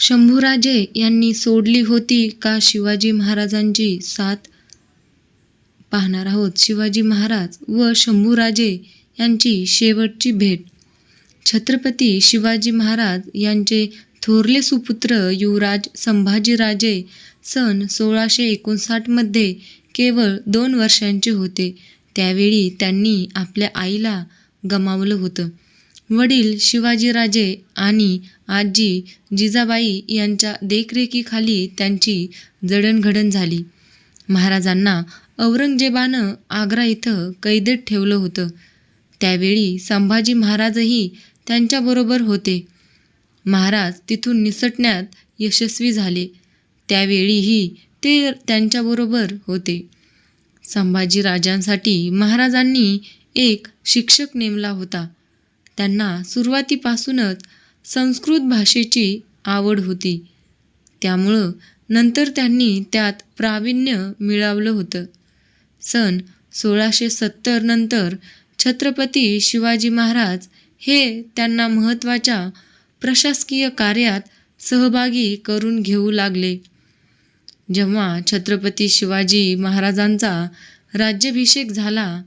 शंभूराजे यांनी सोडली होती का शिवाजी महाराजांची साथ? पाहणार आहोत. शिवाजी महाराज व शंभूराजे यांची शेवटची भेट. छत्रपती शिवाजी महाराज यांचे थोरले सुपुत्र युवराज संभाजीराजे सन सोळाशे एकोणसाठमध्ये केवळ दोन वर्षांचे होते. त्यावेळी त्यांनी आपल्या आईला गमावलं होतं. वडील शिवाजीराजे आणि आजी जिजाबाई यांच्या देखरेखीखाली त्यांची जडणघडण झाली. महाराजांना औरंगजेबानं आग्रा इथं कैदेत ठेवलं होतं. त्यावेळी संभाजी महाराजही त्यांच्याबरोबर होते. महाराज तिथून निसटण्यात यशस्वी झाले. त्यावेळीही ते त्यांच्याबरोबर होते. संभाजीराजांसाठी महाराजांनी एक शिक्षक नेमला होता. त्यांना सुरुवातीपासूनच संस्कृत भाषेची आवड होती. त्यामुळं नंतर त्यांनी त्यात प्रावीण्य मिळवलं होतं. सन सोळाशे सत्तर नंतर छत्रपती शिवाजी महाराज हे त्यांना महत्त्वाच्या प्रशासकीय कार्यात सहभागी करून घेऊ लागले. जेव्हा छत्रपती शिवाजी महाराजांचा राज्याभिषेक झाला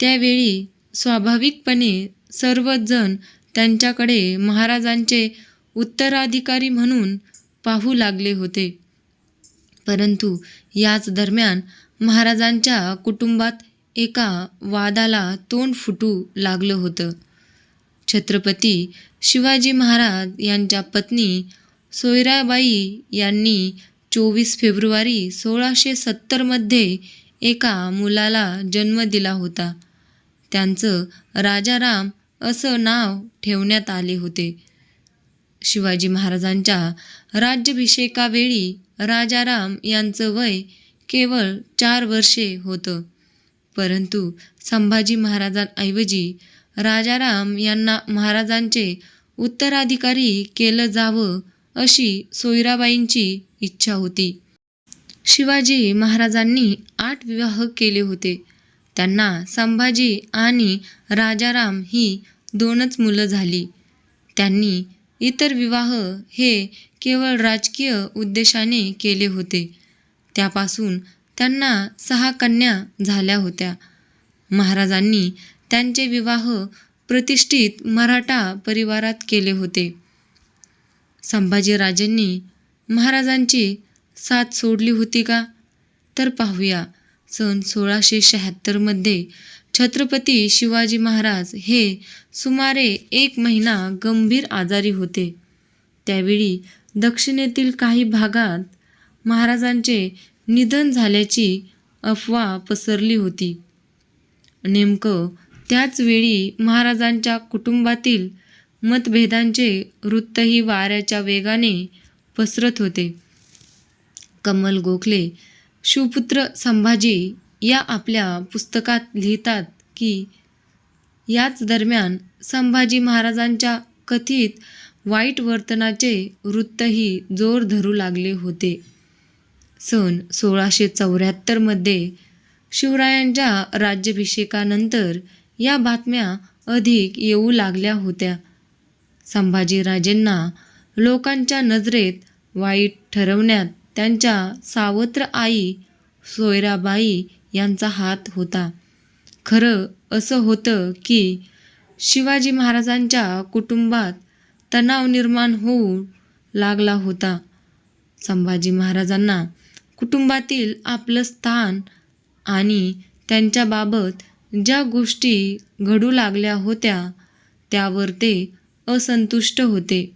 त्यावेळी स्वाभाविकपणे सर्वच जण त्यांच्याकडे महाराजांचे उत्तराधिकारी म्हणून पाहू लागले होते. परंतु याच दरम्यान महाराजांच्या कुटुंबात एका वादाला तोंड फुटू लागलं होतं. छत्रपती शिवाजी महाराज यांच्या पत्नी सोयराबाई यांनी चोवीस फेब्रुवारी सोळाशे सत्तरमध्ये एका मुलाला जन्म दिला होता. त्यांचं राजाराम असं नाव ठेवण्यात आले होते. शिवाजी महाराजांच्या राज्याभिषेकावेळी राजाराम यांचं वय केवळ चार वर्षे होतं. परंतु संभाजी महाराजांऐवजी राजाराम यांना महाराजांचे उत्तराधिकारी केलं जावं अशी सोयराबाईंची इच्छा होती. शिवाजी महाराजांनी आठ विवाह केले होते. त्यांना संभाजी आणि राजाराम ही दोनच मुलं झाली. त्यांनी इतर विवाह हे केवळ राजकीय उद्देशाने केले होते. त्यापासून त्यांना सहा कन्या झाल्या होत्या. महाराजांनी त्यांचे विवाह प्रतिष्ठित मराठा परिवारात केले होते. संभाजीराजेंनी महाराजांची साथ सोडली होती का? तर पाहूया. सन सोळाशे शहात्तरमध्ये छत्रपती शिवाजी महाराज हे सुमारे एक महिना गंभीर आजारी होते. त्यावेळी दक्षिणेतील काही भागात महाराजांचे निधन झाल्याची अफवा पसरली होती. नेमकं त्याचवेळी महाराजांच्या कुटुंबातील मतभेदांचे वृत्तही वाऱ्याच्या वेगाने पसरत होते. कमल गोखले शिवपुत्र संभाजी या आपल्या पुस्तकात लिहितात की याच दरम्यान संभाजी महाराजांच्या कथित वाईट वर्तनाचे वृत्तही जोर धरू लागले होते. सन सोळाशे चौऱ्याहत्तरमध्ये शिवरायांच्या राज्याभिषेकानंतर या बातम्या अधिक येऊ लागल्या होत्या. संभाजीराजेंना लोकांच्या नजरेत वाईट ठरवण्यात त्यांच्या सावत्र आई सोयराबाई यांचा हात होता. खरं असं होतं की शिवाजी महाराजांच्या कुटुंबात तणाव निर्माण होऊ लागला होता. संभाजी महाराजांना कुटुंबातील आपलं स्थान आणि त्यांच्याबाबत ज्या गोष्टी घडू लागल्या होत्या त्यावर ते असंतुष्ट होते.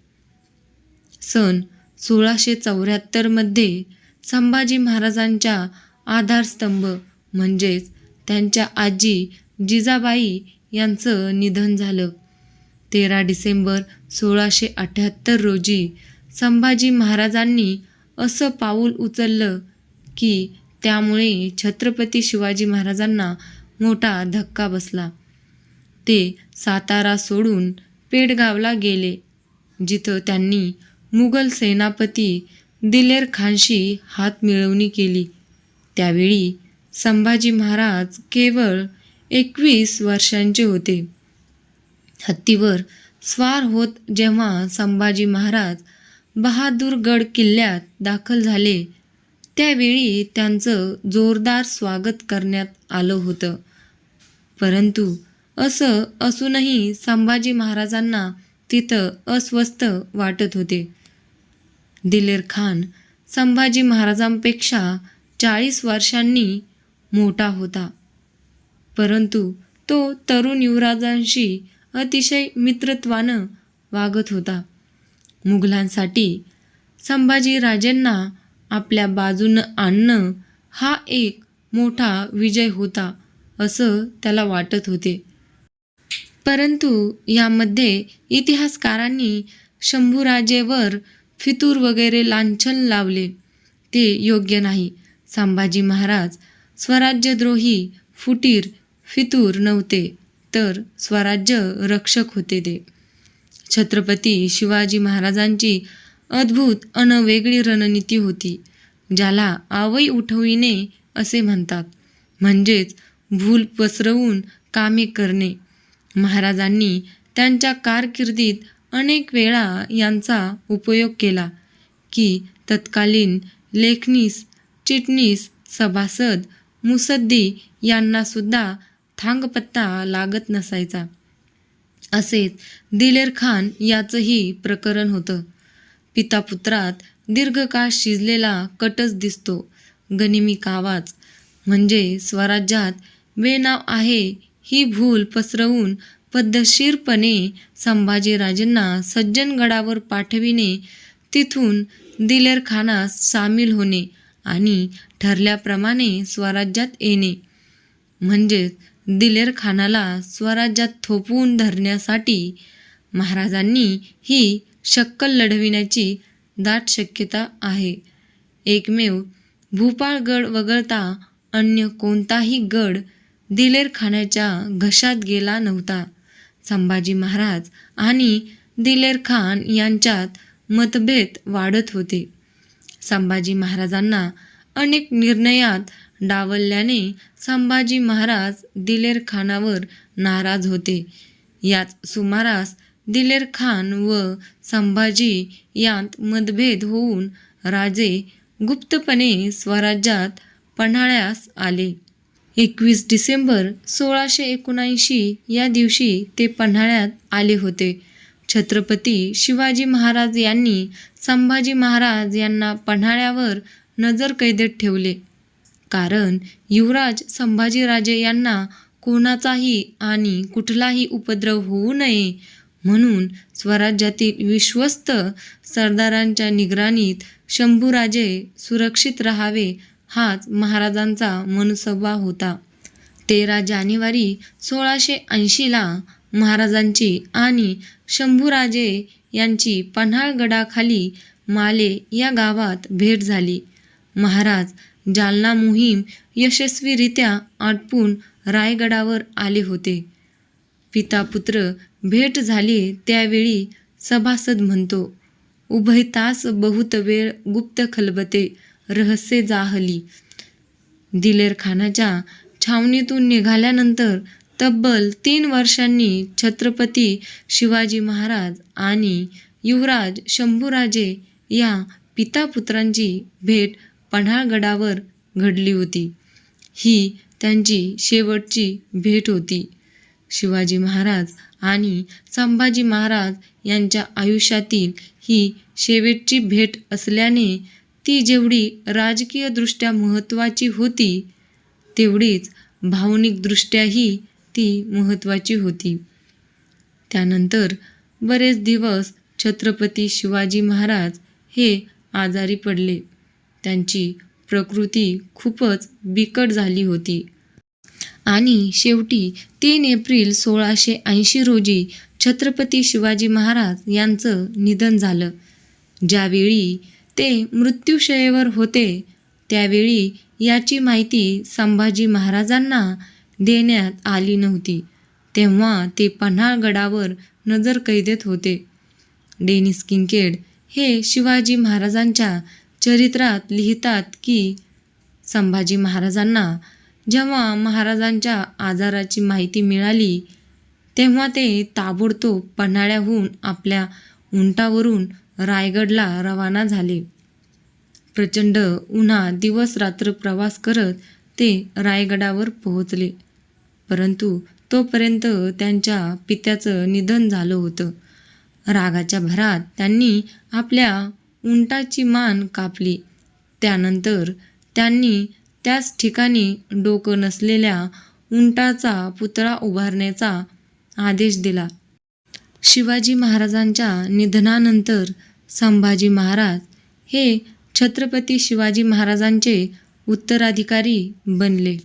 सन सोळाशे चौऱ्याहत्तरमध्ये संभाजी महाराजांच्या आधारस्तंभ म्हणजेच त्यांच्या आजी जिजाबाई यांचं निधन झालं. तेरा डिसेंबर सोळाशे अठ्ठ्याहत्तर रोजी संभाजी महाराजांनी असं पाऊल उचललं की त्यामुळे छत्रपती शिवाजी महाराजांना मोठा धक्का बसला. ते सातारा सोडून पेडगावला गेले जिथं त्यांनी मुघल सेनापती दिलेर खानशी हात मिळवणी केली. त्यावेळी संभाजी महाराज केवळ एकवीस वर्षांचे होते. हत्तीवर स्वार होत जेव्हा संभाजी महाराज बहादूरगड किल्ल्यात दाखल झाले त्यावेळी त्यांचं जोरदार स्वागत करण्यात आलं होतं. परंतु असं असूनही संभाजी महाराजांना तिथं अस्वस्थ वाटत होते. दिलेर खान संभाजी महाराजांपेक्षा चाळीस वर्षांनी मोठा होता. परंतु तो तरुण युवराजांशी अतिशय मित्रत्वानं वागत होता. मुघलांसाठी संभाजीराजेंना आपल्या बाजूनं आणणं हा एक मोठा विजय होता असं त्याला वाटत होते. परंतु यामध्ये इतिहासकारांनी शंभूराजेवर फितूर वगैरे लांछन लावले ते योग्य नाही. संभाजी महाराज स्वराज्यद्रोही फुटीर फितूर नव्हते तर स्वराज्य रक्षक होते ते. छत्रपती शिवाजी महाराजांची अद्भुत अन वेगळी रणनीती होती ज्याला आवई उठविणे असे म्हणतात. म्हणजेच भूल पसरवून कामे करणे. महाराजांनी त्यांच्या कारकिर्दीत अनेक वेळा यांचा उपयोग केला की तत्कालीन लेखनीस चिटणीस सभासद मुसद्दी यांनासुद्धा थांगपत्ता लागत नसायचा. असेच दिलेर खान याचंही प्रकरण होतं. पितापुत्रात दीर्घकाळ शिजलेला कटच दिसतो. गनिमी कावाच. म्हणजे स्वराज्यात बेनाव आहे ही भूल पसरवून पद्धतशीरपणे संभाजीराजेंना सज्जनगडावर पाठविणे तिथून दिलेर खानास सामील होणे आणि ठरल्याप्रमाणे स्वराज्यात येणे. म्हणजेच दिलेर खानाला स्वराज्यात थोपवून धरण्यासाठी महाराजांनी ही शक्कल लढविण्याची दाट शक्यता आहे. एकमेव भूपाळगड वगळता अन्य कोणताही गड दिलेर खानाच्या घशात गेला नव्हता. संभाजी महाराज आणि दिलेर खान यांच्यात मतभेद वाढत होते. संभाजी महाराजांना अनेक निर्णयात डावलल्याने संभाजी महाराज दिलेर खानावर नाराज होते. याच सुमारास दिलेर खान व संभाजी यांत मतभेद होऊन राजे गुप्तपणे स्वराज्यात पन्हाळ्यास आले. एकवीस डिसेंबर सोळाशे एकोणऐंशी या दिवशी ते पन्हाळ्यात आले होते. छत्रपती शिवाजी महाराज यांनी संभाजी महाराज यांना पन्हाळ्यावर नजरकैदेत ठेवले. कारण युवराज संभाजीराजे यांना कोणाचाही आणि कुठलाही उपद्रव होऊ नये म्हणून स्वराज्यातील विश्वस्त सरदारांच्या निगराणीत शंभूराजे सुरक्षित राहावे हाच महाराजांचा मनसभा होता. तेरा जानेवारी सोळाशे ऐंशीला महाराजांची आणि शंभूराजे यांची पन्हाळगडाखाली माले या गावात भेट झाली. महाराज जालना मोहीम यशस्वीरित्या आटपून रायगडावर आले होते. पिता पुत्र भेट झाली त्यावेळी सभासद म्हणतो उभय तास बहुत वेळ गुप्त खलबते. रहस्य जाहली. दिलेर खानाच्या छावणीतून निघाल्यानंतर तब्बल तीन वर्षांनी छत्रपती शिवाजी महाराज आणि युवराज शंभूराजे या पितापुत्रांची भेट पन्हाळगडावर घडली होती. ही त्यांची शेवटची भेट होती. शिवाजी महाराज आणि संभाजी महाराज यांच्या आयुष्यातील ही शेवटची भेट असल्याने ती जेवढी राजकीयदृष्ट्या महत्त्वाची होती तेवढीच भावनिकदृष्ट्याही ती महत्त्वाची होती. त्यानंतर बरेच दिवस छत्रपती शिवाजी महाराज हे आजारी पडले. त्यांची प्रकृती खूपच बिकट झाली होती. आणि शेवटी तीन एप्रिल सोळाशे ऐंशी रोजी छत्रपती शिवाजी महाराज यांचं निधन झालं. ज्यावेळी ते मृत्यूशयेवर होते. त्यावेळी याची माहिती संभाजी महाराजांना देण्यात आली नव्हती. तेव्हा ते पन्हाळगडावर नजरकैदेत होते. डेनिस किंकेड हे शिवाजी महाराजांच्या चरित्रात लिहितात की संभाजी महाराजांना जेव्हा महाराजांच्या आजाराची माहिती मिळाली तेव्हा ते ताबडतोब पन्हाळ्याहून आपल्या उंटावरून रायगडला रवाना झाले. प्रचंड उन्हा दिवस रात्र प्रवास करत ते रायगडावर पोहोचले. परंतु तोपर्यंत त्यांच्या पित्याचं निधन झालं होतं. रागाच्या भरात त्यांनी आपल्या उंटाची मान कापली. त्यानंतर त्यांनी त्याच ठिकाणी डोकं नसलेल्या उंटाचा पुतळा उभारण्याचा आदेश दिला. शिवाजी महाराजांच्या निधनानंतर संभाजी महाराज हे छत्रपती शिवाजी महाराजांचे उत्तराधिकारी बनले.